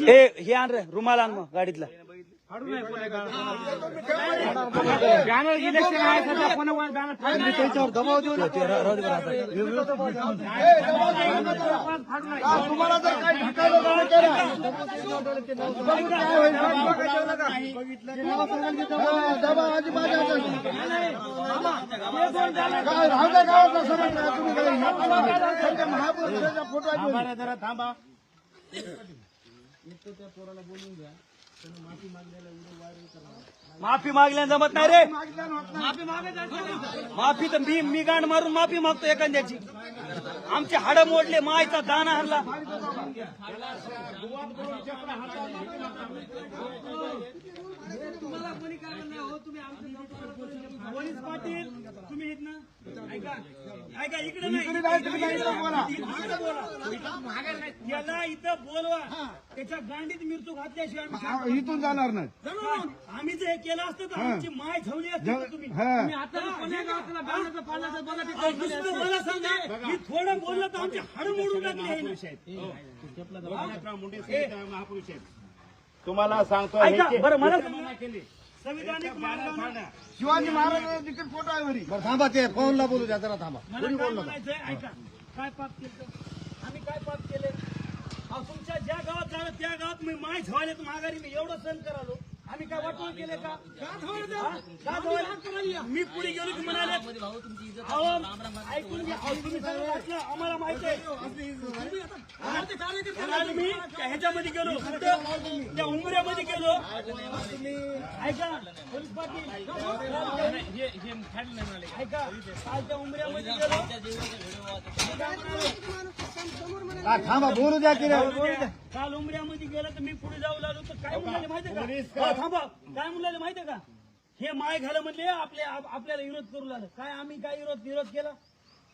हे हे आण रे रुमाल आण मग गाडीतला बॅनर इलेक्शन आहे सध्या कोणावर बॅनर दबाव देऊ ते रा- राहू दे बरं आता. तुम्हाला जर काही काय हा, अजिबात द्यायचा नाही. काय राहू द्या गावातला समाज तुम्ही सध्या महापुरुषाचा फोटो आहे जरा थांबा माफी मागल्या जमत नाही रे. माफी तर मी मी गांड मारून माफी मागतो एखाद्याची. आमचे हाड मोडले मायचा दाना हरला. तुम्ही आहेत ना ऐका ऐका इकडे नाही इकडे नाही, तुम्ही नाही, इकडे बोला. इकडे बोला. याला इथं बोलवा. त्याच्या गांडीत मिरचू घातल्याशिवाय आम्ही हा, इथून जाणार नाही. जाणून आम्ही जर हे केलं असतं तर आमची माय झवली असती तुम्ही? हा. अहो, नुसतं मला सांगा मी थोडं बोललं तर आमचे हाड मोडून टाकले आहे ना. महापुरुष आहेत. तुम्हाला सांगतो ऐका ह्याचे- बरं मला सांगा संविधानिक मार्गाने शिवाजी महाराजांचा तिकीट फोटो आहे वरी. थांबा ते फोनला बोलू द्या जरा थांबा. मला काय म्हणायचंय? ऐका काय पाप केलं? आम्ही काय पाप केले? अहो, तुमच्या ज्या गावात झालं त्या गावात मी माय झवाले तर माघारी मी एवढं सण करालो आम्ही काय वाटून केले का? हा? मी पुढे गेलो की म्हणाले ऐकून घ्या अहो, तुम्ही सगळं वाचलं आम्हाला माहिती आहे. मी त्या ह्याच्यामध्ये गेलो कुठं? त्या उंबऱ्यामध्ये गेलो. ऐका पोलीस पाटील ऐका काल त्या उंबऱ्यामध्ये गेलो. हा, थांबा बोलू द्या की रे काल उमऱ्यामध्ये गेलं तर मी पुढे जाऊ लागलो तर काय म्हणाले माहितीये का? हो, थांबा. काय म्हणाले माहितीये का? हे माय घालं म्हणले आपल्या आप- आपल्याला विरोध करू लागलं. काय आम्ही काय विरोध विरोध केला?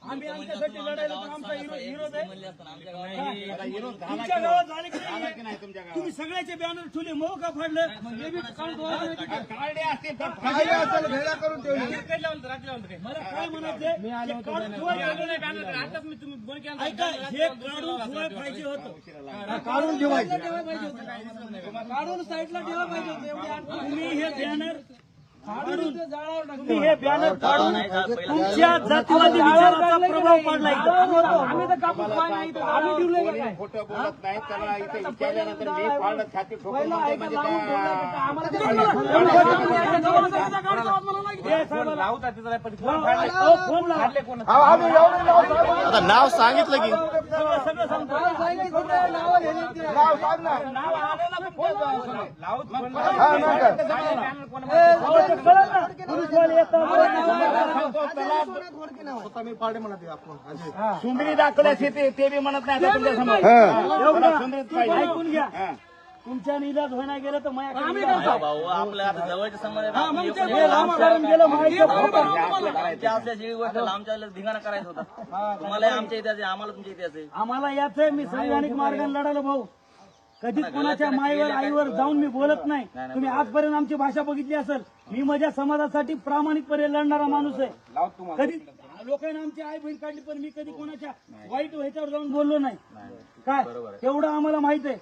आम्ही आमच्यासाठी लढायला तर आमचा विरोध विरोध आहे. तुमच्या गावात झाले की नाही? तुम्ही सगळ्याचे बॅनर ठेवले मो का फाडलं? हे बी काढून ठेवा. काढले असतील तर काही असेल भेडा करून ठेवली. मला काय म्हणायचंय हे काढून ठेवायला ऐका हे काढून ठेवायला पाहिजे होतं. काढून ठेवायचे. काढून साईडला ठेवा पाहिजे होतं एवढी आठ- तुम्ही हे बॅनर तुम्ही हे बॅनर काढून तुमच्या जातीवादी विचाराचा प्रभाव पडला आम्ही तर कापूस आम्ही ठेवलंय खोटं बोलत नाही त्याला इथे विचारल्यानंतर मी फाळलं छाती ठोकून म्हणजे काय? आता नाव सांगितलं की सगळं सांगतो नाव सांग ना हा, ना? सुंदरी दाखवल्याशी ते बी म्हणत नाही तुमच्यासमोर. हा. पाहिजे. ऐकून घ्या. तुमच्या निलाज होण्या गेलं तर माझ्या भाऊ आपल्या आता जवळच्या संबंध हे लांब करून गेलं माहिती आमच्या असल्याची गोष्ट आमच्या धिंगाणा करायचा होता. तुम्हाला आमच्या इतिहास आहे आम्हाला तुमच्या इतिहास आहे आम्हाला याच मी संविधानिक मार्गाने लढायला भाऊ. कधीच कोणाच्या माईवर आईवर जाऊन मी बोलत नाही. तुम्ही आजपर्यंत आमची भाषा बघितली असेल. मी माझ्या समाजासाठी प्रामाणिकपणे लढणारा माणूस आहे. कधी लोकांना आमची आई बहीण काढली पण मी कधी कोणाच्या वाईट ह्याच्यावर जाऊन बोललो नाही. काय? एवढं आम्हाला माहीत आहे.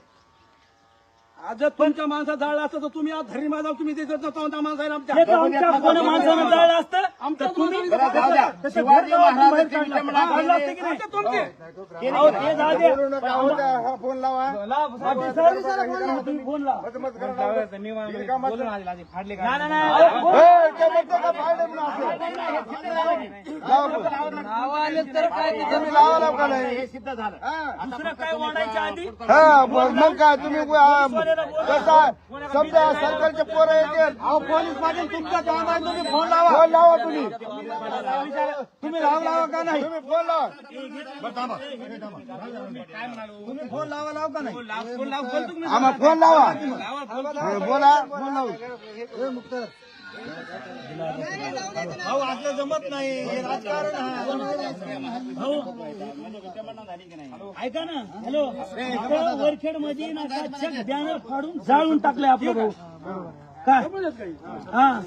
आज जर तुमच्या माणसात जाळलं असतं तर तुम्ही आज धरी माझा तुम्ही देत नव्हता त्या माणसाला आमच्या हे आमच्या माणसानं जाळलं असतं तर तुम्ही बरं, जाऊ द्या. त्याच्या शिवाजी घरगावातून बाहेर महाराजांचे काढलं. विक्रमणा काढलं असतं की नाही? तुमचे अहो, ते जाऊ द्या. बोलू नका, हो द्या, हा फोन लावा तुम्ही फोन लावा. नाही, नाही, नाही. अहो, फोन- ए, का फायदा म्हणून असं? लावा फोन. तुम्ही लावा लावा का नाही? हे सिद्ध झालं हा. दुसरं काय वाढायच्या आधी हा मग मग काय तुम्ही आ, समजा सरकारचे पोरं येतील. अहो पोलीस पाटील तुमचं काम आहे तुम्ही फोन लावा. फोन लावा तुम्ही तुम्ही लावा लावा का नाही? तुम्ही फोन लावा. तुम्ही फोन लावा लावा का नाही? आम्हा फोन लावा. बोला फोन लावू. ए, भाऊ असं जमत नाही. हे राजकारण भाऊ ऐका ना. हॅलो. वरखेडमध्ये ना बॅनर फाडून जाळून टाकले आपलं भाऊ. काय? हा.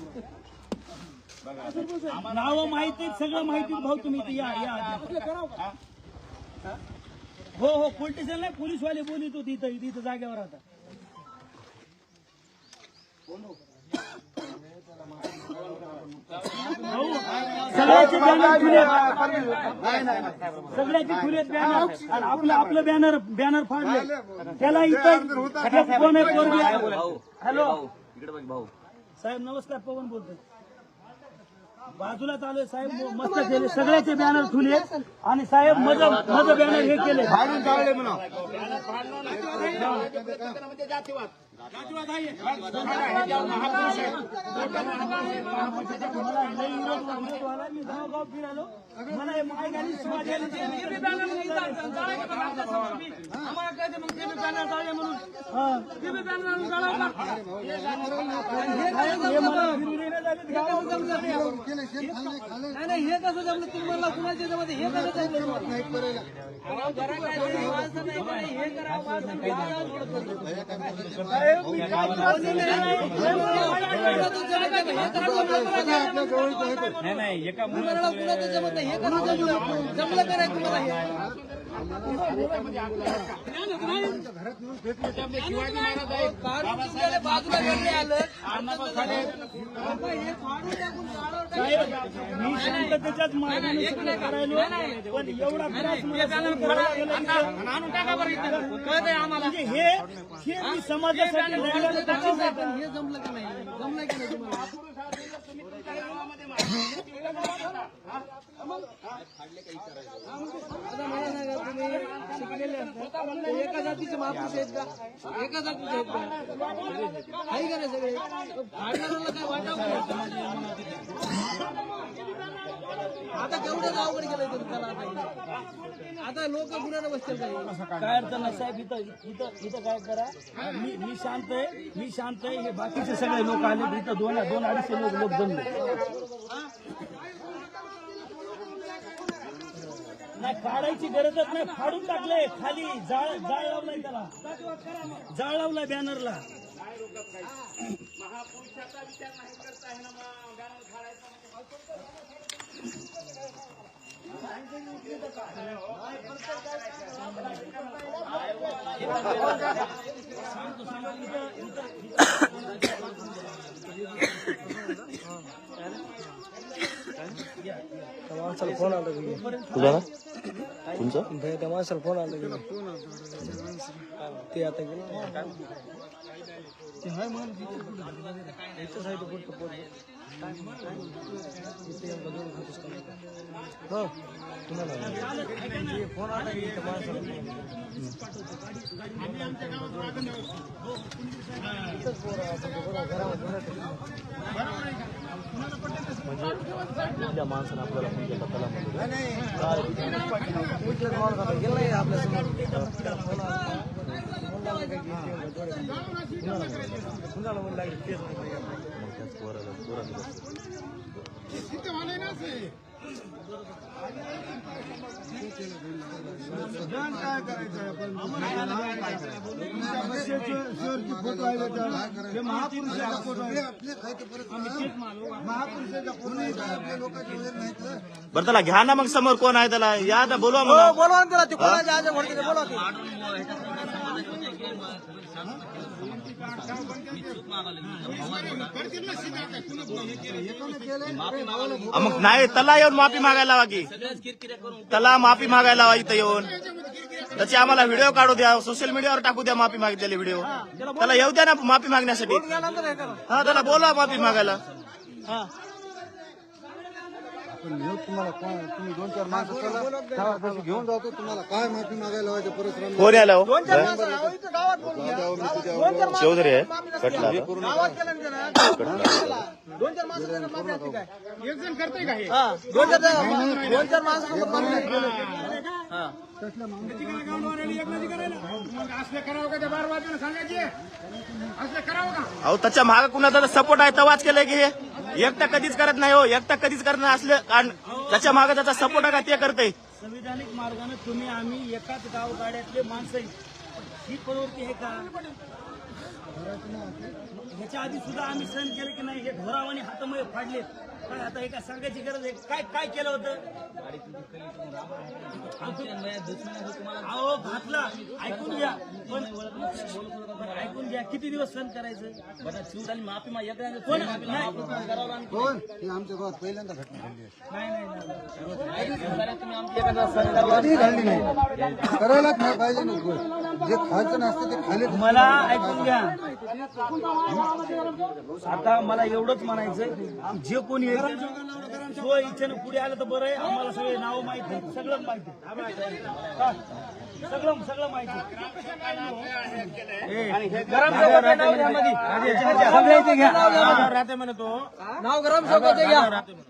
नाव माहिती सगळं माहिती भाऊ तुम्ही. या या. हो हो पोलिटिशियन नाही पोलीसवाले बोलित होते इथं तिथं जागेवर आता. सगळ्याचे बॅनर खुले सगळ्याचे खुले बॅनर आणि आपलं आपलं बॅनर बॅनर फाडले त्याला इथं कोण आहे पोरगी आहे? हॅलो. इकडे बघ. भाऊ. साहेब नमस्कार पवन बोलतोय. बाजूला चालू साहेब. मस्त केले. सगळ्याचे बॅनर ठुले आणि साहेब मज मज बॅनर हे केले. हे नाही. हे कसं जमलं तुम्हाला म्हणला कुणाच्या याच्यामध्ये हे कसं जमलं तुम्हाला? हे करा नाही. नाही. हे एका मुलाला कुणाचं जमत नाही हे कसं जमलं का नाही तुम्हाला हे बाजूला आलं मी शांततेच्याच मार्गाने सगळं करायलो पण एवढा त्रास मला सहन करावा लागला. म्हणजे हे हे मी समाजासाठी हे जमलं का नाही? जमलं की नाही तुम्हाला? आता मला सांगा तुम्ही शिकलेले असतात एका जातीचे महापुरुष आहेत का? एका जातीचे आहेत का? आहे का नाही सगळे? फाडणाऱ्याला काय वाटावं आता केवढं अवघड केलंय तरी त्याला आता आता लोक गुन्ह्यानं बसतील काय अडचण नाही साहेब इथं इथं इथं काय करा? मी मी शांत आहे मी शांत आहे. हे बाकीचे सगळे लोक आले इथं दोन दोन अडीचशे लोक लोक जमले. नाही काढायची गरजच नाही. फाडून टाकले खाली जाळ जाळ लावलाय त्याला. जाळ लावलाय बॅनरला. माणसाला फोन आला तुझा तुमचा? त्या माणसाला फोन आला गेला ते आता गेलं. ते हाय म्हणून इथंच आहे तो पुढचं पोट. इथे एकदा दोन खातच काढले. हो. तुम्हाला ते फोन आला की त्या माणसाला इथंच पोरं आहे, आपण ते बरोबर घरामध्ये आहे. त्या माणसानं आपल्याला फोन केला त्याला म्हणलं नाही आपल्या काय ते नाही करायचं शेवटची फोटो आहे. हे महापुरुषाचा फोटो आहे फोटो आहे बरं त्याला घ्या ना मग समोर कोण आहे त्याला? या ना बोलवा मला बोलवा ना त्याला ते कोणाच्या बोलवा ते मग नाही तला येऊन माफी मागायला लावा की तला माफी मागायला लावा इथं येऊन. त्याचे आम्हाला व्हिडिओ काढू द्या सोशल मीडियावर टाकू द्या माफी मागितलेले व्हिडिओ त्याला येऊ द्या ना माफी मागण्यासाठी. हा त्याला बोला माफी मागायला. घेऊ तुम्हाला कोण तुम्ही दोन चार माणसं चला गावापाशी घेऊन जातो तुम्हाला काय माफी मागायला लावायचं परत कोण यायला हो? दोन चार माणसं अहो, इथं गावात बोलून घ्या. दोन चार माणसं चौधरी आहे माफी नसते. कटला गावात केलं ना त्यानं. दोन चार माणसं त्यानं असते काय हा दोन चार दोन चार माणसं. हा. अहो त्याच्यामागे कुणाचा सपोर्ट आहे तवाच केलंय की हे. एकटा कधीच करत नाही हो एकटा कधीच करत नाही असलं कारण त्याच्यामागे त्याचा सपोर्ट आहे का ते करते संविधानिक मार्गाने तुम्ही आम्ही एकाच गाव गाड्यातले माणसं आहे. ही प्रवृत्ती आहे का? ह्याच्या आधी सुद्धा आम्ही सहन केलं की नाही हे घोरावाने हातामध्ये फाडले काय आता एका सांगायची गरज आहे. काय काय केलं होतं? अहो घातला. ऐकून घ्या. पण पण ऐकून घ्या. किती दिवस सहन करायचं? माफी मा एकदा कोण? नाही. कोण? हे आमच्या गावात पहिल्यांदा घटना घडली आहे. नाही कधीही घडली करायलाच नाही पाहिजे ना गोष्ट. जे खायचं नसतं ते खाली मला ऐकून घ्या. आता मला एवढंच म्हणायचं जे कोणी जो इच्छेनं पुढे आलं तर बरं आहे. आम्हाला सगळे नाव माहिती सगळं माहिती. हा. सगळं सगळं माहिती हे नाव घ्या मध्ये. सगळ्याचे घ्या. नाव घ्या.